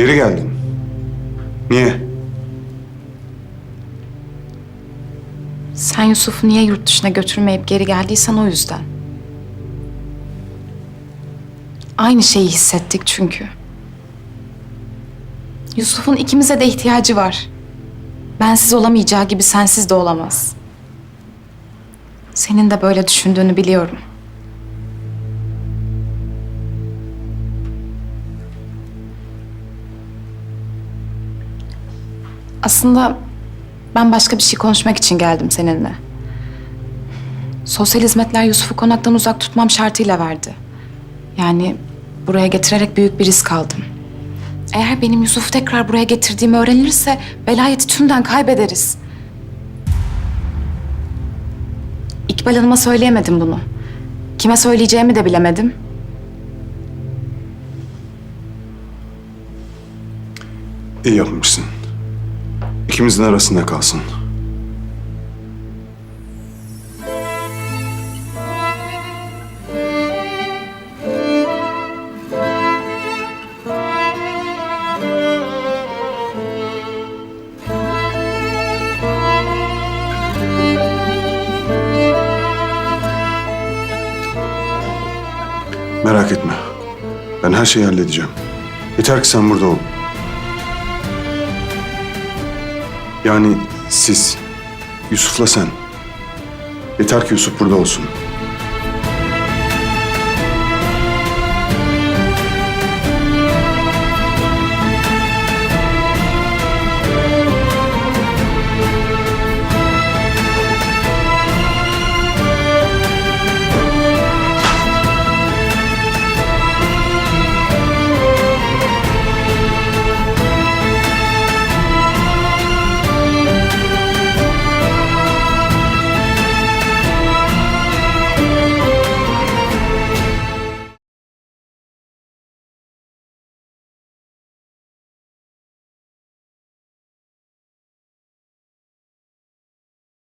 Geri geldin. Niye? Sen Yusuf'u niye yurt dışına götürmeyip geri geldiysen o yüzden. Aynı şeyi hissettik çünkü. Yusuf'un ikimize de ihtiyacı var. Bensiz olamayacağı gibi sensiz de olamaz. Senin de böyle düşündüğünü biliyorum. Aslında ben başka bir şey konuşmak için geldim seninle. Sosyal hizmetler Yusuf'u konaktan uzak tutmam şartıyla verdi. Yani buraya getirerek büyük bir risk aldım. Eğer benim Yusuf'u tekrar buraya getirdiğimi öğrenilirse velayeti tümden kaybederiz. İkbal Hanım'a söyleyemedim bunu. Kime söyleyeceğimi de bilemedim. İyi yapmışsın. İkimizin arasında kalsın. Merak etme. Ben her şeyi halledeceğim. Yeter ki sen burada ol. Yani siz, Yusuf'la sen. Yeter ki Yusuf burada olsun.